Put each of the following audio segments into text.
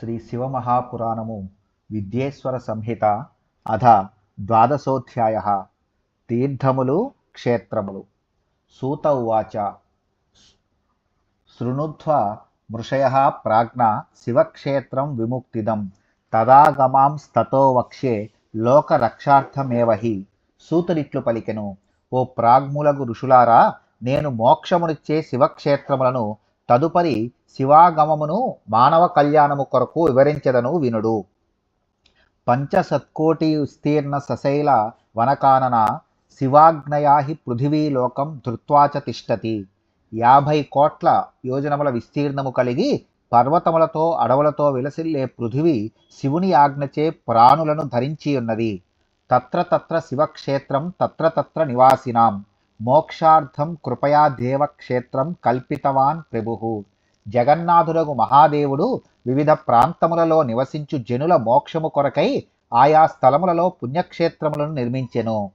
శ్రీ శివమహాపురాణము విద్యేశ్వర సంహిత అధ ద్వాదశోధ్యాయ తీర్థములు క్షేత్రములు. సూత ఉవాచ. శృణుధ్వ మృషయ ప్రాజ్ఞ శివక్షేత్రం విముక్తిదం. తదాగమాంస్తతో వక్ష్యే లోకరక్షార్థమేవ హి. సూతుడిట్లు పలికెను. ఓ ప్రాగ్ములగు ఋషులారా నేను మోక్షమునిచ్చే శివక్షేత్రములను తదుపరి శివాగమమును మానవ కళ్యాణము కొరకు వివరించెదను వినుడు. పంచసత్కోటి విస్తీర్ణ సశైల వనకానన శివాగ్నయా హి పృథివీలోకం ధృత్వాచ తిష్టతి. యాభై కోట్ల యోజనముల విస్తీర్ణము కలిగి పర్వతములతో అడవులతో విలసిల్లే పృథివీ శివుని ఆజ్ఞచే ప్రాణులను ధరించి ఉన్నది తత్ర తత్ర శివక్షేత్రం తత్ర తత్ర నివాసినాం. మోక్షార్థం కృపయా దేవక్షేత్రం కల్పితవాన్ ప్రభు జగన్నాథులకు మహాదేవుడు వివిధ ప్రాంతములలో నివసించు జనుల మోక్షము కొరకై ఆయా స్థలములలో పుణ్యక్షేత్రములను నిర్మించెను.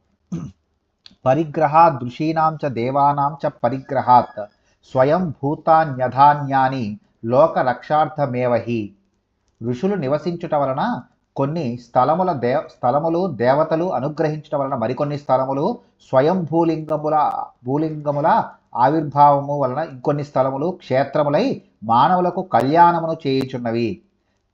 పరిగ్రహాద్ ఋషీణాం చ దేవానాం చ పరిగ్రహాత్ స్వయం భూతాన్యధాన్యాని లోక రక్షార్థమేవహి. ఋషులు నివసించుట వలన కొన్ని స్థలముల దేవ స్థలములు దేవతలు అనుగ్రహించడం వలన మరికొన్ని స్థలములు స్వయం భూలింగముల భూలింగముల ఆవిర్భావము వలన ఇంకొన్ని స్థలములు క్షేత్రములై మానవులకు కళ్యాణమును చేయుచున్నవి.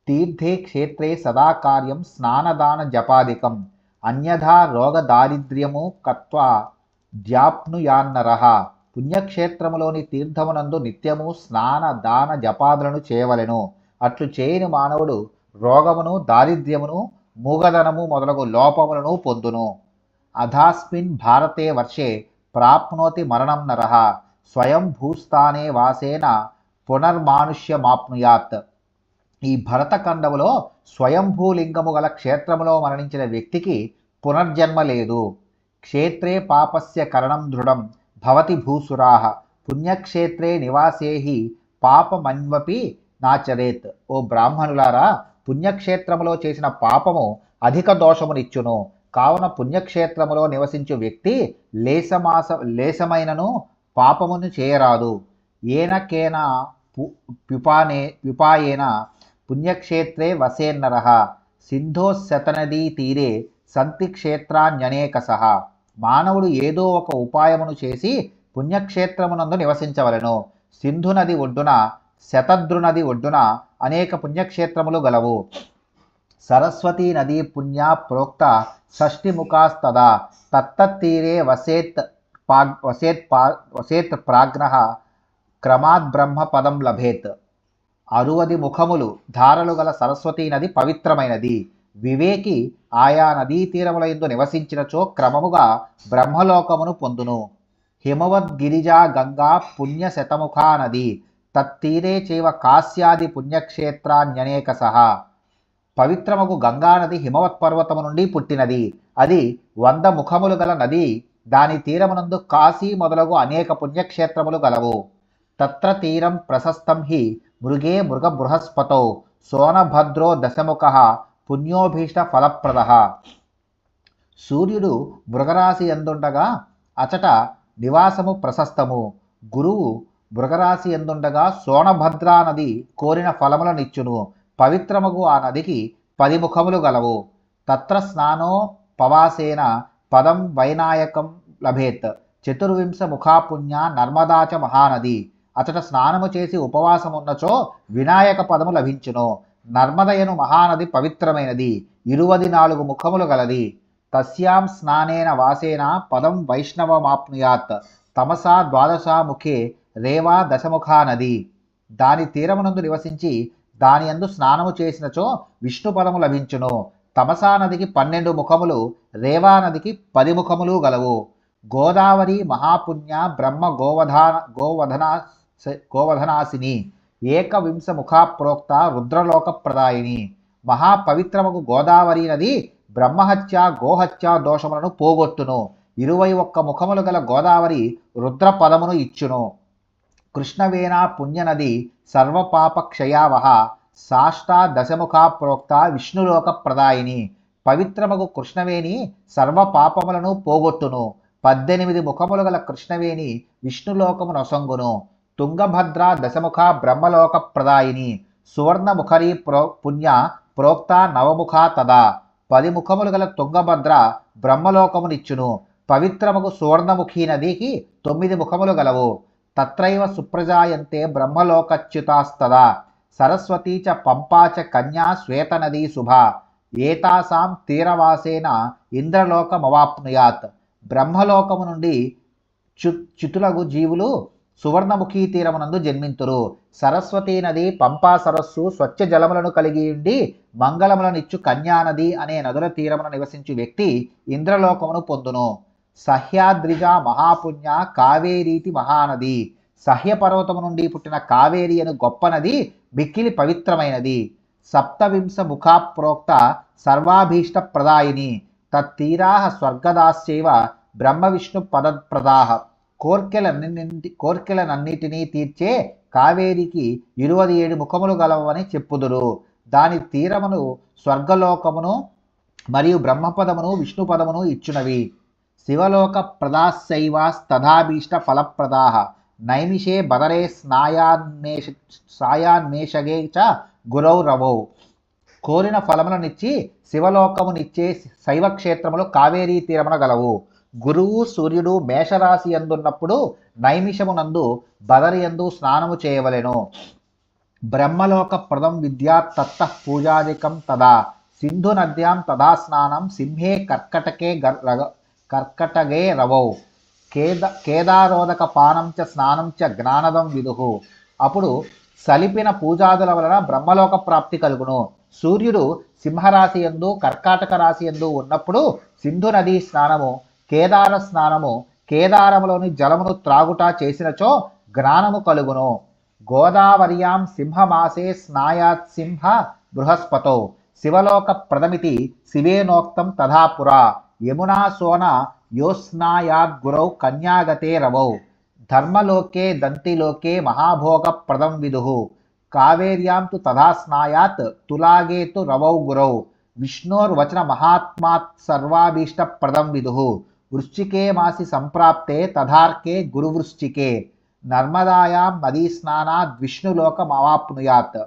తీర్థే క్షేత్రే సదాకార్యం స్నానదాన జపాదికం అన్యథా రోగ దారిద్ర్యము కత్వ ద్యాప్నుయాన్నరహ పుణ్యక్షేత్రములోని తీర్థమునందు నిత్యము స్నాన దాన జపాదులను చేయవలెను. అట్లు చేయని మానవుడు రోగమును దారిద్ర్యమును మూగధనము మొదలగు లోపములను పొందును. అధాస్మిన్ భారతే వర్షే ప్రాప్నోతి మరణం నరః. స్వయం భూస్థానే వాసేన పునర్మానుష్యమాప్నుయాత్. ఈ భరతఖండములో స్వయంభూలింగము గల క్షేత్రములో మరణించిన వ్యక్తికి పునర్జన్మ లేదు. క్షేత్రే పాపస్య కరణం దృఢం భవతి భూసురాహ పుణ్యక్షేత్రే నివాసేహి పాపమన్వపి నాచరేత్. ఓ బ్రాహ్మణులారా పుణ్యక్షేత్రములో చేసిన పాపము అధిక దోషమునిచ్చును. కావున పుణ్యక్షేత్రములో నివసించు వ్యక్తి లేసమాస లేసమైనను పాపమును చేయరాదు. ఏనకేన పిపానే పిపాయేన పుణ్యక్షేత్రే వసేన్నర. సింధోశతనదీ తీరే సంతి సహ మానవుడు ఏదో ఒక ఉపాయమును చేసి పుణ్యక్షేత్రమునందు నివసించవలను. సింధు నది ఒడ్డున శతద్రు నది ఒడ్డున అనేక పుణ్యక్షేత్రములు గలవు. సరస్వతీ నదీ పుణ్య ప్రోక్త షష్టిముఖాస్తదా తత్తీరే వసేత్ పా వసేత్ పా వసేత్ ప్రాజ్ఞ క్రమాద్ బ్రహ్మ పదం లభేత్. అరువది ముఖములు ధారలు గల సరస్వతీ నది పవిత్రమైనది. వివేకి ఆయా నదీ తీరముల ఎందు నివసించినచో క్రమముగా బ్రహ్మలోకమును పొందును. హిమవద్గిరిజా గంగా పుణ్య శతముఖా నది తత్తీరే చేవ కాశ్యాది పుణ్యక్షేత్రాన్యనేక సహా పవిత్రముకు గంగానది హిమవత్ పర్వతము నుండి పుట్టినది. అది వంద ముఖములు గల నది. దాని తీరమునందు కాశీ మొదలగు అనేక పుణ్యక్షేత్రములు గలవు. తత్ర తీరం ప్రశస్తం హి మృగే మృగ బృహస్పతౌ సోనభద్రో దశముఖ పుణ్యోభీష్ట ఫలప్రద. సూర్యుడు మృగరాశి ఎందుండగా అచట నివాసము ప్రశస్తము. గురువు బృగరాశి ఎందుండగా సోనభద్రా నది కోరిన ఫలములనిచ్చును. పవిత్రముగు ఆ నదికి పది ముఖములు గలవు. తత్ర స్నానో పవాసేన పదం వైనాయకం లభేత్. చతుర్వింశ ముఖాపుణ్య నర్మదాచ మహానది. అతట స్నానము చేసి ఉపవాసమున్నచో వినాయక పదము లభించును. నర్మదయను మహానది పవిత్రమైనది. ఇరువది నాలుగు ముఖములు గలది. తస్యాం స్నానేన వాసేన పదం వైష్ణవమాప్నుయాత్. తమసా ద్వాదశా ముఖే రేవా దశముఖా నది దాని తీరమునందు నివసించి దాని అందు స్నానము చేసినచో విష్ణు పదము లభించును. తమసా నదికి పన్నెండు ముఖములు రేవా నదికి పది ముఖములు గలవు. గోదావరి మహాపుణ్య బ్రహ్మ గోవధాన గోవధనా గోవధనాసిని ఏకవింశ ముఖాప్రోక్త రుద్రలోక ప్రదాయిని మహాపవిత్రముకు గోదావరి నది బ్రహ్మహత్య గోహత్య దోషములను పోగొట్టును ఇరవై ఒక్క ముఖములు గల గోదావరి రుద్రపదమును ఇచ్చును. కృష్ణవేణా పుణ్యనది సర్వపాపక్షయావహ సాష్టా దశముఖా ప్రోక్త విష్ణులోక ప్రదాయిని పవిత్రముకు కృష్ణవేణి సర్వపాపములను పోగొట్టును. పద్దెనిమిది ముఖములు గల కృష్ణవేణి విష్ణులోకము నొసంగును తుంగభద్ర దశముఖ బ్రహ్మలోక ప్రదాయిని సువర్ణముఖరి ప్రో పుణ్య ప్రోక్త నవముఖ తదా. పది ముఖములు గల తుంగభద్ర బ్రహ్మలోకమునిచ్చును. పవిత్రముకు సువర్ణముఖీ నదికి తొమ్మిది ముఖములు గలవు. తత్రైవ సుప్రజాయంతే బ్రహ్మలోకచ్యుతాస్తదా. సరస్వతీ చ పంపా చ కన్యా శ్వేతనదీ శుభ. ఏతాసాం తీరవాసేన ఇంద్రలోకమవాప్నుయాత్. బ్రహ్మలోకము నుండి చు చితులగు జీవులు సువర్ణముఖీ తీరమునందు జన్మింతురు. సరస్వతీ నది పంపా సరస్సు స్వచ్ఛ జలములను కలిగి ఉండి మంగళములనిచ్చు కన్యానది అనే నదుల తీరమున నివసించు వ్యక్తి ఇంద్రలోకమును పొందును. సహ్యాద్రిజ మహాపుణ్య కావేరీతి మహానది. సహ్య పర్వతము నుండి పుట్టిన కావేరి అను గొప్ప నది మిక్కిలి పవిత్రమైనది. సప్తవింశ ముఖా ప్రోక్త సర్వాభీష్ట ప్రదాయిని. తత్తీరాహ స్వర్గదాస్యైవ బ్రహ్మ విష్ణు పదప్రదాహ. కోర్కెలన్నింటి కోర్కెలనన్నిటినీ తీర్చే కావేరికి ఇరవై ఏడు ముఖములు గలవని చెప్పుదురు. దాని తీరమును స్వర్గలోకమును మరియు బ్రహ్మపదమును విష్ణుపదమును ఇచ్చునవి. శివలోక ప్రదాశైవాస్తథాభీష్ట ఫలప్రదాహ నైమిషే బదరే స్నాయాన్మేష సాయాన్మేషగే చ గురౌ రవౌ కోరిన ఫలములనిచ్చి శివలోకమునిచ్చే శైవక్షేత్రములు కావేరీ తీరమున గలవు. గురువు సూర్యుడు మేషరాశి ఎందున్నప్పుడు నైమిషమునందు బదరియందు స్నానము చేయవలెను. బ్రహ్మలోక ప్రదం విద్యా తత్త పూజాదికం తదా. సింధు నద్యాం తదా స్నానం. సింహే కర్కటకే గర్ రగ- కర్కటగే రవౌ. కేద కేదారోదక పానం చ స్నానం చ జ్ఞానదం విదుహు అప్పుడు సలిపిన పూజాదుల వలన బ్రహ్మలోక ప్రాప్తి కలుగును. సూర్యుడు సింహరాశి ఎందు కర్కాటక రాశి ఎందు ఉన్నప్పుడు సింధు నదీ స్నానము కేదార స్నానము కేదారములోని జలమును త్రాగుట చేసినచో జ్ఞానము కలుగును. గోదావర్యాం సింహమాసే స్నాయాత్ సింహ బృహస్పతో. శివలోక ప్రదమితి శివేనోక్తం తథాపురా. యమునా సోన యోస్నాయాద్ కన్యాగతే రవౌ. ధర్మలోకే దంతిలోకే మహాభోగప్రదం విదుః. కావేర్యాం తు తథా స్నాయాత్ తులాగే తు రవౌ గురౌ. విష్ణోర్వచన మహాత్మాత్ సర్వాభీష్టప్రదం విదుః. వృశ్చికే మాసి సంప్రాప్తే తథార్కే గురువృశ్చికే. నర్మదాయాం నదీ స్నానాద్ విష్ణులోకమవాప్నుయాత్.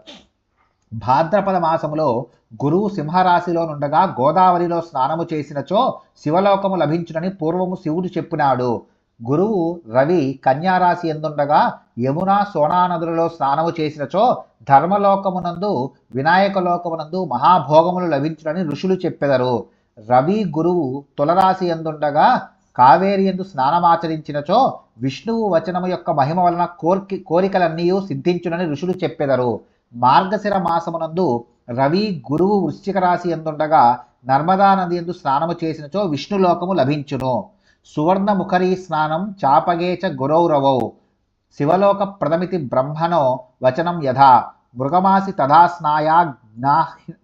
భాద్రపద మాసములో గురువు సింహరాశిలో నుండగా గోదావరిలో స్నానము చేసినచో శివలోకము లభించునని పూర్వము శివుడు చెప్పినాడు. గురువు రవి కన్యారాశి ఎందుండగా యమున సోనా నదులలో స్నానము చేసినచో ధర్మలోకమునందు వినాయక లోకమునందు మహాభోగములు లభించునని ఋషులు చెప్పెదరు. రవి గురువు తులరాశి ఎందుండగా కావేరి ఎందు స్నానమాచరించినచో విష్ణువు వచనము యొక్క మహిమ వలన కోర్కి కోరికలన్నీ సిద్ధించునని ఋషులు చెప్పెదరు. మార్గశిర మాసమునందు రవి గురువు వృశ్చిక రాశి ఎందుండగా నర్మదా నది ఎందు స్నానము చేసినచో విష్ణులోకము లభించును. సువర్ణ ముఖరీ స్నానం చాపగేచ గురౌరవౌ. శివలోక ప్రథమితి బ్రహ్మణో వచనం యథా. మృగమాసి తథా స్నాయా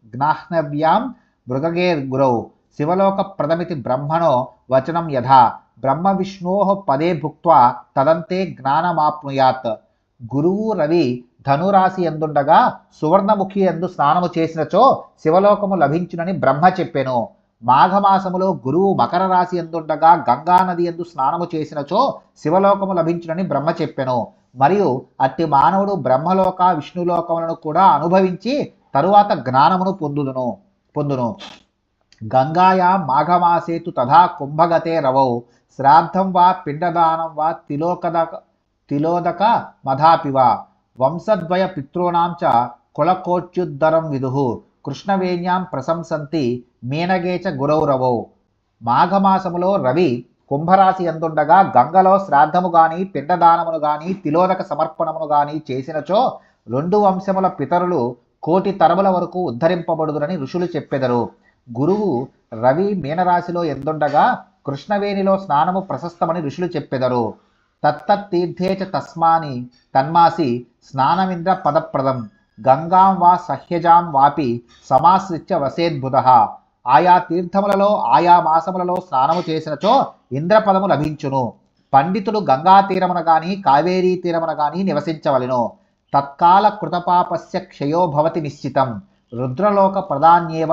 జ్ఞాహ్నవ్యాం మృగగేర్ గురౌ. శివలోక ప్రథమితి బ్రహ్మణో వచనం యథా. బ్రహ్మ విష్ణో పదే భుక్వా తదంతే జ్ఞానమాప్నుయాత్. గురువు రవి ధనురాశి ఎందుండగా సువర్ణముఖి ఎందు స్నానము చేసినచో శివలోకము లభించునని బ్రహ్మ చెప్పెను. మాఘమాసములో గురువు మకర రాశి ఎందుండగా గంగా నది ఎందు స్నానము చేసినచో శివలోకము లభించునని బ్రహ్మ చెప్పెను. మరియు అట్టి మానవుడు బ్రహ్మలోక విష్ణులోకములను కూడా అనుభవించి తరువాత జ్ఞానమును పొందుదును పొందును. గంగాయా మాఘమాసేతు తథా కుంభగతే రవౌ. శ్రాద్ధం వా పిండదానం వా తిలోకద తిలోదక మధాపివా వంశద్వయ పితॄణాం చ కులకోచ్యుద్ధరం విదుః. కృష్ణవేణ్యాం ప్రశంసంతి మీనగే చ మాఘమాసములో రవి కుంభరాశి ఎందుండగా గంగలో శ్రాద్ధము గాని పిండదానమును గాని తిలోదక సమర్పణమును గాని చేసినచో రెండు వంశముల పితరులు కోటి తరముల వరకు ఉద్ధరింపబడుదురని ఋషులు చెప్పెదరు. గురువు రవి మీనరాశిలో ఎందుండగా కృష్ణవేణిలో స్నానము ప్రశస్తమని ఋషులు చెప్పెదరు. తత్తత్తీర్థే చ తస్మాని తన్మాసి స్నానమింద్ర పదప్రదం గంగాం వా సహ్యజాం వాపి సమాశ్రిత్య వసేద్భుత ఆయా తీర్థములలో ఆయా మాసములలో స్నానము చేసినచో ఇంద్రపదము లభించును. పండితుడు గంగా తీరమున గాని కావేరీ తీరమున గాని నివసించవలెను. తత్కాల కృతపాపస్య క్షయో భవతి నిశ్చితం. రుద్రలోక ప్రధాన్యేవ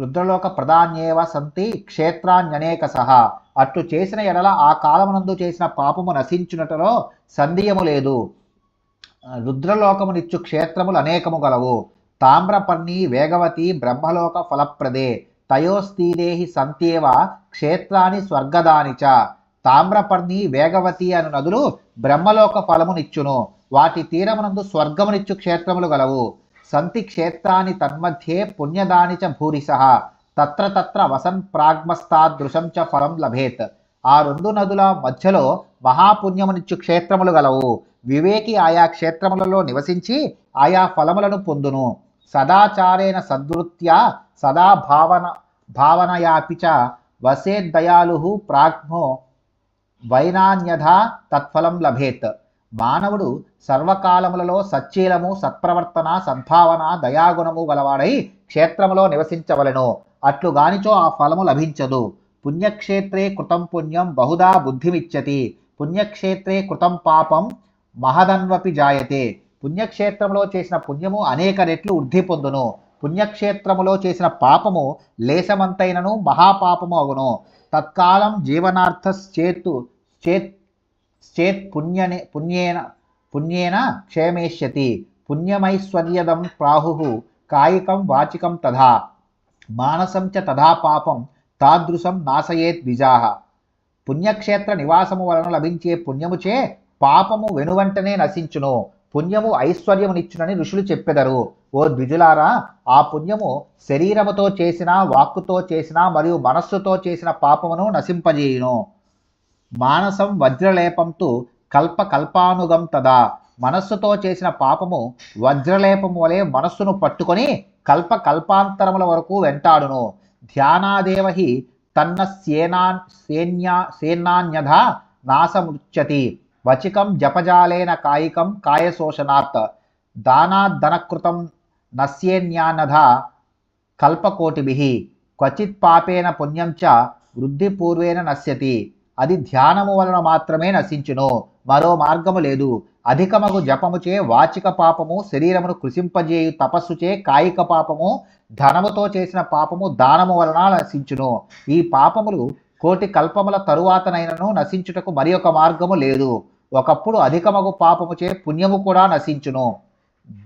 రుద్రలోక ప్రధాన్యేవ సంతి క్షేత్రాన్యనేక సహా అట్టు చేసిన ఎడల ఆ కాలమునందు చేసిన పాపము నశించునటలో సందేహము లేదు. రుద్రలోకమునిచ్చు క్షేత్రములు అనేకము గలవు. తామ్రపర్ణి వేగవతి బ్రహ్మలోక ఫలప్రదే. తయోస్తీదేహి సంత్యేవ క్షేత్రాని స్వర్గదాని చ తామ్రపర్ణి వేగవతి అను నదులు బ్రహ్మలోక ఫలమునిచ్చును. వాటి తీరమునందు స్వర్గమునిచ్చు క్షేత్రములు గలవు. సంతి క్షేత్రాని తన్మధ్యే పుణ్యదానిచ చ భూరిసః తత్ర తత్ర వసన్ ప్రాగ్మస్తాదృశం చ ఫలం లభేత్. ఆ రెండు నదుల మధ్యలో మహాపుణ్యమునిచ్చు క్షేత్రములు గలవు. వివేకి ఆయా క్షేత్రములలో నివసించి ఆయా ఫలములను పొందును. సదాచారేణ సద్వృత్యా సదా భావన భావనయాపి చ వసేద్దయాలు ప్రాజ్ఞో వైనాన్యథా తత్ఫలం లభేత్. మానవుడు సర్వకాలములలో సచ్చీలము సత్ప్రవర్తన సద్భావన దయాగుణము గలవాడై క్షేత్రములో నివసించవలెను. అట్లుగానిచో ఆ ఫలము లభించదు. పుణ్యక్షేత్రే కృతం పుణ్యం బహుదా బుద్ధిమిచ్చతి. పుణ్యక్షేత్రే కృతం పాపం మహదన్వపి జాయతే. పుణ్యక్షేత్రంలో చేసిన పుణ్యము అనేక రెట్లు వృద్ధి పొందును. పుణ్యక్షేత్రములో చేసిన పాపము లేశమంతైనను మహాపాపము అగును. తత్కాలం జీవనార్థశ్చేత్తు చేత్ చేత్ పుణ్యనే పుణ్యేన పుణ్యేన క్షేమేష్యతి. పుణ్యమైశ్వర్యదం ప్రాహు కాయికం వాచికం తథా. మానసం చ తథా పాపం తాదృశం నాశయేత్ ద్విజాహ పుణ్యక్షేత్ర నివాసము వలన లభించే పుణ్యముచే పాపము వెనువంటనే నశించును. పుణ్యము ఐశ్వర్యమునిచ్చునని ఋషులు చెప్పెదరు. ఓ ద్విజులారా ఆ పుణ్యము శరీరముతో చేసిన వాక్కుతో చేసిన మరియు మనస్సుతో చేసిన పాపమును నశింపజేయును. మానసం వజ్రలేపంతు కల్ప కల్పానుగం తదా. మనస్సుతో చేసిన పాపము వజ్రలేపము వలె మనస్సును పట్టుకొని కల్ప కల్పాంతరముల వరకు వెంటాడును. ధ్యానాదేవహి తన్న సేనా సేన్యా సేనాన్యథ నాశముచ్యతి. వచికం జపజాలేన కాయికం కాయశోషణాత్ దానాద్దనకృతం నశ్యేన్యానధ కల్పకోటిభి. క్వచిత్ పాపేన పుణ్యం చ వృద్ధిపూర్వేణ నశ్యతి. అది ధ్యానము వలన మాత్రమే నశించును. మరో మార్గము లేదు. అధికమగు జపముచే వాచిక పాపము శరీరమును కృషింపజేయు తపస్సుచే కాయిక పాపము ధనముతో చేసిన పాపము దానము వలన నశించును. ఈ పాపములు కోటి కల్పముల తరువాతనైనను నశించుటకు మరి ఒక మార్గము లేదు. ఒకప్పుడు అధికమగు పాపముచే పుణ్యము కూడా నశించును.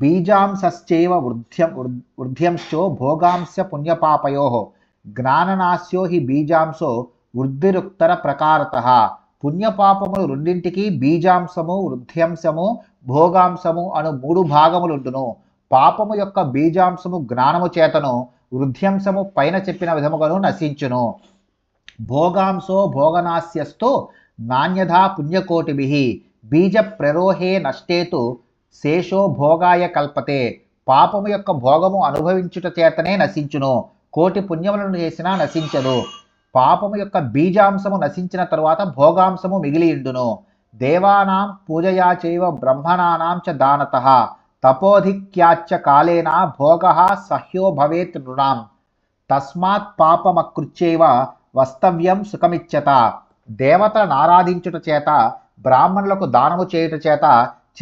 బీజాంశ్చైవ వృద్ధ్యం వృద్ధ్యంశో భోగాంశ పుణ్యపాపయో. జ్ఞాననాశ్యో హి బీజాంశో వృద్ధిరుక్తర ప్రకారత. పుణ్యపాపములు రెండింటికి బీజాంశము వృద్ధ్యంశము భోగాంశము అను మూడు భాగములుండును. పాపము యొక్క బీజాంశము జ్ఞానము చేతను వృద్ధ్యంశము పైన చెప్పిన విధముగాను నశించును. భోగాంశో భోగనాశ్యస్తు నాణ్యథా పుణ్యకోటిభి బీజ ప్రరోహే నష్టేతు శేషో భోగాయ కల్పతే. పాపము యొక్క భోగము అనుభవించుట చేతనే నశించును. కోటి పుణ్యములను చేసినా నశించదు. పాపము యొక్క బీజాంశము నశించిన తరువాత భోగాంశము మిగిలియుండును. దేవానాం పూజయా చైవ బ్రహ్మణానాం చ దానత. తపోధిక్యాచ్చ కాలేన భోగ సహ్యో భవేత్ నృణాం. తస్మాత్ పాపమకృత్యైవ వస్తవ్యం సుఖమిచ్చత. దేవతలను ఆరాధించుట చేత బ్రాహ్మణులకు దానము చేయుట చేత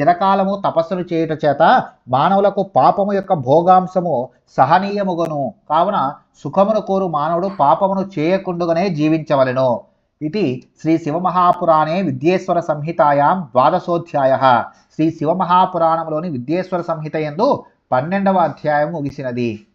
చిరకాలము తపస్సును చేయుట చేత మానవులకు పాపము యొక్క భోగాంశము సహనీయముగను. కావున సుఖమును కోరు మానవుడు పాపమును చేయకుండుగానే జీవించవలెను. ఇది శ్రీ శివమహాపురాణే విద్యేశ్వర సంహితాయాం ద్వాదశోధ్యాయ. శ్రీ శివమహాపురాణంలోని విద్యేశ్వర సంహిత ఎందు పన్నెండవ అధ్యాయం ముగిసినది.